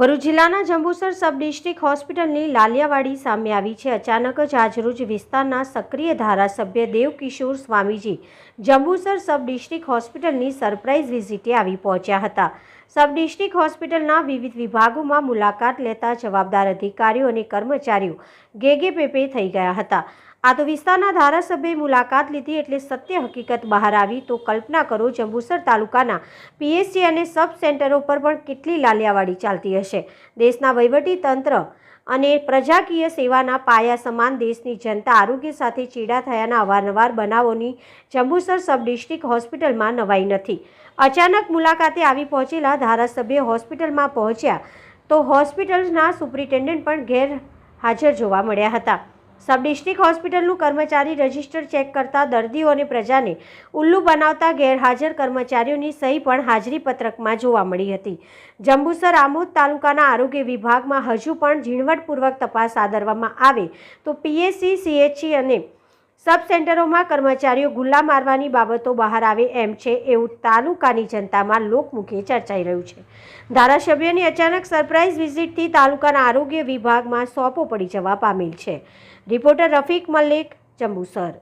ભરૂચ જિલ્લાના Jambusar sub district હોસ્પિટલની લાલિયાવાડી સામે આવી છે. અચાનક જ આજરોજ વિસ્તારના સક્રિય ધારાસભ્ય દેવકિશોર સ્વામીજી જંબુસર સબ ડિસ્ટ્રિક્ટ હોસ્પિટલની સરપ્રાઇઝ વિઝિટે આવી પહોંચ્યા હતા. સબ ડિસ્ટ્રિક્ટ હોસ્પિટલના વિવિધ વિભાગોમાં મુલાકાત લેતા જવાબદાર અધિકારીઓ અને કર્મચારીઓ ગેગે પેપે થઈ ગયા હતા. આ તો વિસ્તારના ધારાસભ્યએ મુલાકાત લીધી એટલે સત્ય હકીકત બહાર આવી. તો કલ્પના કરો, જંબુસર તાલુકાના પીએસસી અને સબ સેન્ટરો પર પણ કેટલી લાલિયાવાડી ચાલતી હશે? દેશના વહીવટી તંત્ર અને પ્રજાકીય સેવાના પાયા સમાન દેશની જનતા આરોગ્ય સાથે ચેડા થયાના અવારનવાર બનાવોની જંબુસર સબ ડિસ્ટ્રિક્ટ હોસ્પિટલમાં નવાઈ નથી. અચાનક મુલાકાતે આવી પહોંચેલા ધારાસભ્ય હોસ્પિટલમાં પહોંચ્યા તો હોસ્પિટલના સુપ્રિન્ટેન્ડન્ટ પણ ગેરહાજર જોવા મળ્યા હતા. સબ ડિસ્ટ્રિક્ટ હોસ્પિટલનું કર્મચારી રજિસ્ટર ચેક કરતા દર્દીઓ અને પ્રજાને ઉલ્લુ બનાવતા ગેરહાજર કર્મચારીઓની સહી પણ હાજરી પત્રકમાં જોવા મળી હતી. જંબુસર આમોદ તાલુકાના આરોગ્ય વિભાગમાં હજુ પણ ઝીણવટપૂર્વક તપાસ આદરવામાં આવે તો પીએચસી સીએચસી અને સબ સેન્ટરોમાં કર્મચારીઓ ગુલ્લા મારવાની બાબતો બહાર આવે એમ છે એવું તાલુકાની જનતામાં લોકમુખે ચર્ચાઈ રહ્યું છે. ધારાસભ્યની અચાનક સરપ્રાઇઝ વિઝિટથી તાલુકાના આરોગ્ય વિભાગમાં સોંપો પડી જવા પામેલ છે. રિપોર્ટર રફીક મલ્લિક જંબુસર.